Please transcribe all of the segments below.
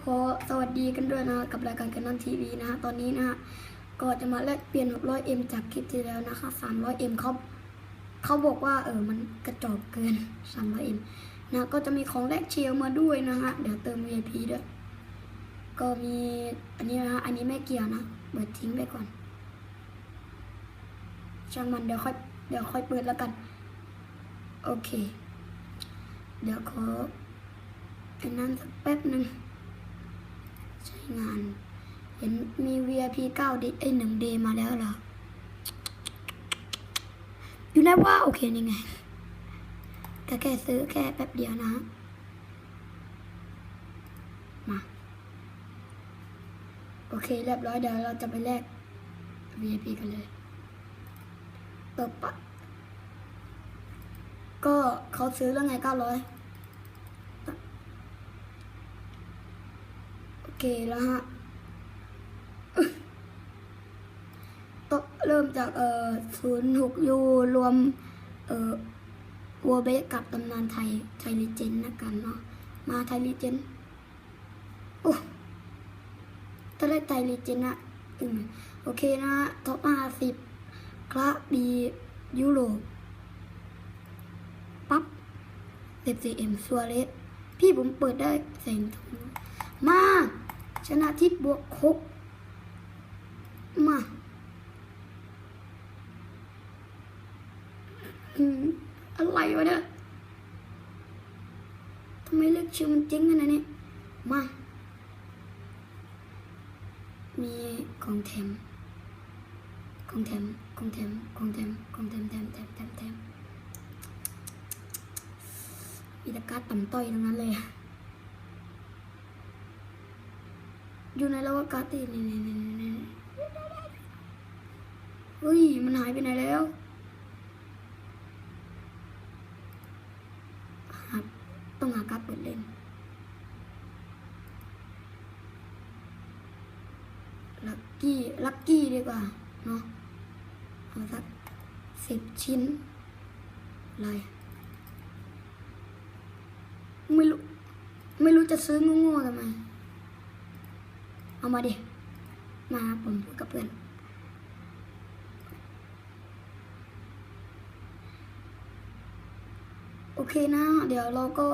ขอสวัสดีกันด้วยนะกับรายการกันนันทีวีนะฮะตอนนี้นะฮะก็จะมาแลกเปลี่ยน 600M จากคลิปที่แล้วนะคะ 300M เขาเขาบอกว่าเออมันกระจอกเกิน 300M นะก็จะมีของแลกเชลมาด้วยนะฮะเดี๋ยวเติม VIP ด้วยก็มีอันนี้นะฮะอันนี้ไม่เกี่ยวนะเปิดทิ้งไปก่อนช่างมันเดี๋ยวค่อยเดี๋ยวค่อยเปิดแล้วกัน โอเค เดี๋ยวขอไอ้นั้นสักแป๊บหนึ่ง ใช้งาน เห็นมี VIP 9 d ไอ้1 d มาแล้วเหรอ อยู่ไหนว่าโอเคนี่ไงก็แค่ซื้อแค่แป๊บเดียวนะ มา โอเค เรียบร้อยเดี๋ยวเราจะไปแลก VIP กันเลยเปิดปะก็เขาซื้อแล้วไง900โอ เคแล้วฮะอึ๊ะตเริ่มจากเอ่อศูนย์หกยูรวม เอ่อวัวเบสกับตำนานไทย ไทยลีเจนนะกันเนาะ มาไทยลีเจนโอ้ถ้าได้ไทยลีเจนนะอืมโอเคนะฮะท็อปห้าสิบคละบียุโรปปั๊บเ็4 m ซัวเลสพี่ผมเปิดได้แสงทองมา ชนะทิพย์บวกหกมาอืมอะไรวะเนี่ยทำไมเลือกชื่อมันจริงขนาดนี้มา มีของแถมของแถมของแถมของแถมของแถมแถมแถมแถมแถมมีต่การต่ำต้อยทั้งนั้นเลย อยู่ในแล้วว่าการดตีนี่นี่นี่นี่นี่เฮ้ย มันหายไปไหนแล้ว ต้องหาการดเปิดเล่น ลักกี้ ลักกี้ดีกว่า เนาะเอาสักสิบชิ้นอะไรไม่รู้ ไม่รู้จะซื้อง่ๆทำไม เอามาดิ มาผมพูดกับเพื่อน โอเคนะ เดี๋ยวเราก็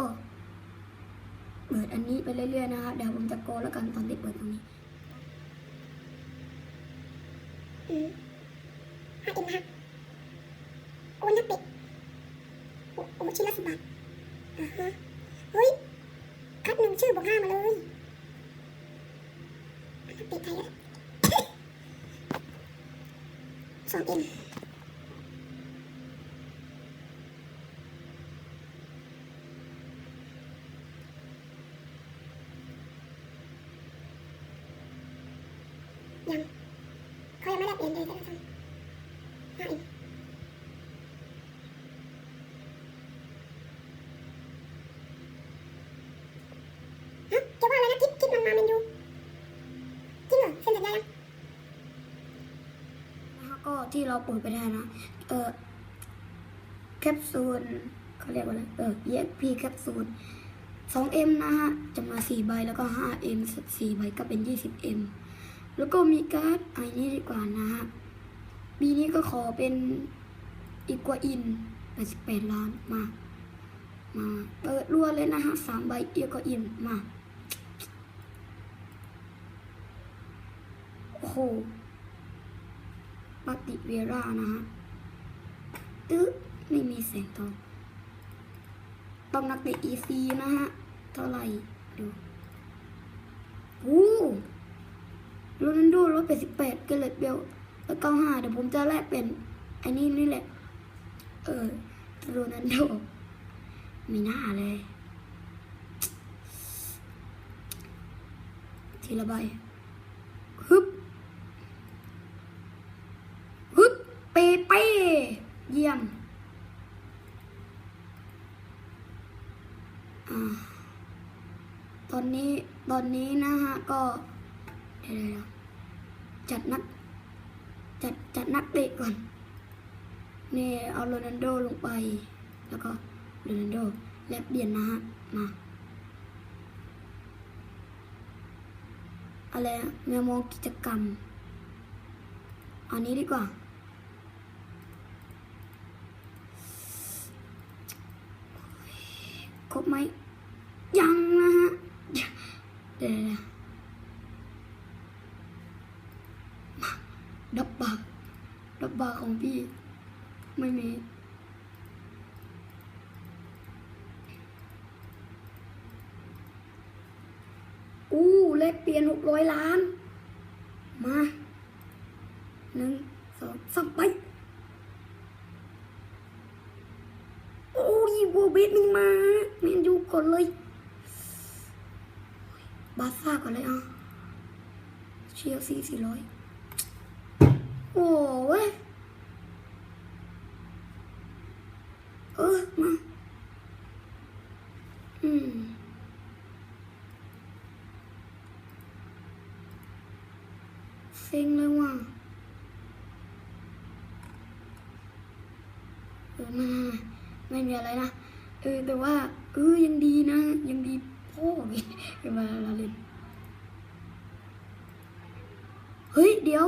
เปิดอันนี้ไปเรื่อยๆนะคะเดี๋ยวผมจะโกแล้วกันตอนที่เปิดตรงนี้อืมห้าเอ็มนะคะโอนนักเป็ดโอ้โอ้ชิ้นละสิบบาทอ่าฮะเฮ้ยคัดหนึ่งชื่อบวกห้ามาเลยนักเป็ดไทยแล้ว สองเอ็มยังเขายังไม่ได้เปลี่ยนเลยแต่ละครั้งห้าเอ็ม ฮะจะว่าอะไรนะทิปทิปมันมาเมนยูจริงเหรอเซ็นสัญญายัง นะคะก็ ที่เราเปิดไปได้นะ เออแคปซูลเขาเรียกว่าอะไร เออ EXP แคปซูล 2M นะฮะจำนวน4ใบแล้วก็ 5M 4ใบก็เป็น 20M แล้วก็มีการ์ดอ้นี่ดีกว่านะฮะ ปีนี้ก็ขอเป็นอีกว่าอิน88ล้านมา มา เปิดรัวเลยนะฮะ3ใบอีกว่าอินมา โอ้โห ปฏิเวรานะฮะตึ๊ไม่มีแสงทองต้องนักเตะ EC นะฮะ เท่าไหร่ ดูโอ้โรนัลโดลดไปดสิบแปดเก็เลยเบลแล้วเก้าห้าเดี๋ยวผมจะแลกเป็นไอ้นี่นี่แหละ เออโรนัลโดไม่น่าเลย ทีละใบ ฮึบเปเป้ เยี่ยมอตอนนี้ตอนนี้นะฮะก็เดี๋ยวจัดนักจัดจัดนักเตะก่อนนี่เอาโรนัลโดลงไป แล้วก็โรนัลโดแลกเปลี่ยนนะฮะมาอะไรแมวมองกิจกรรม อันนี้ดีกว่า คร บไหมยังนะฮะเดี๋ยวดับบาดับบาของพี่ ไม่มีอู้เลขเปลี่ยนหกร้อยล้าน มาหนึ่งสองสามไป โอ้ยโบเบสมีมาแมนยูก่อนเลยบาร์ซ่า ไม่มีอะไรนะเออแต่ว่า เออยังดีนะ ยังดีพ่อเงี้ยมาลาลินเฮ้ย เดี๋ยว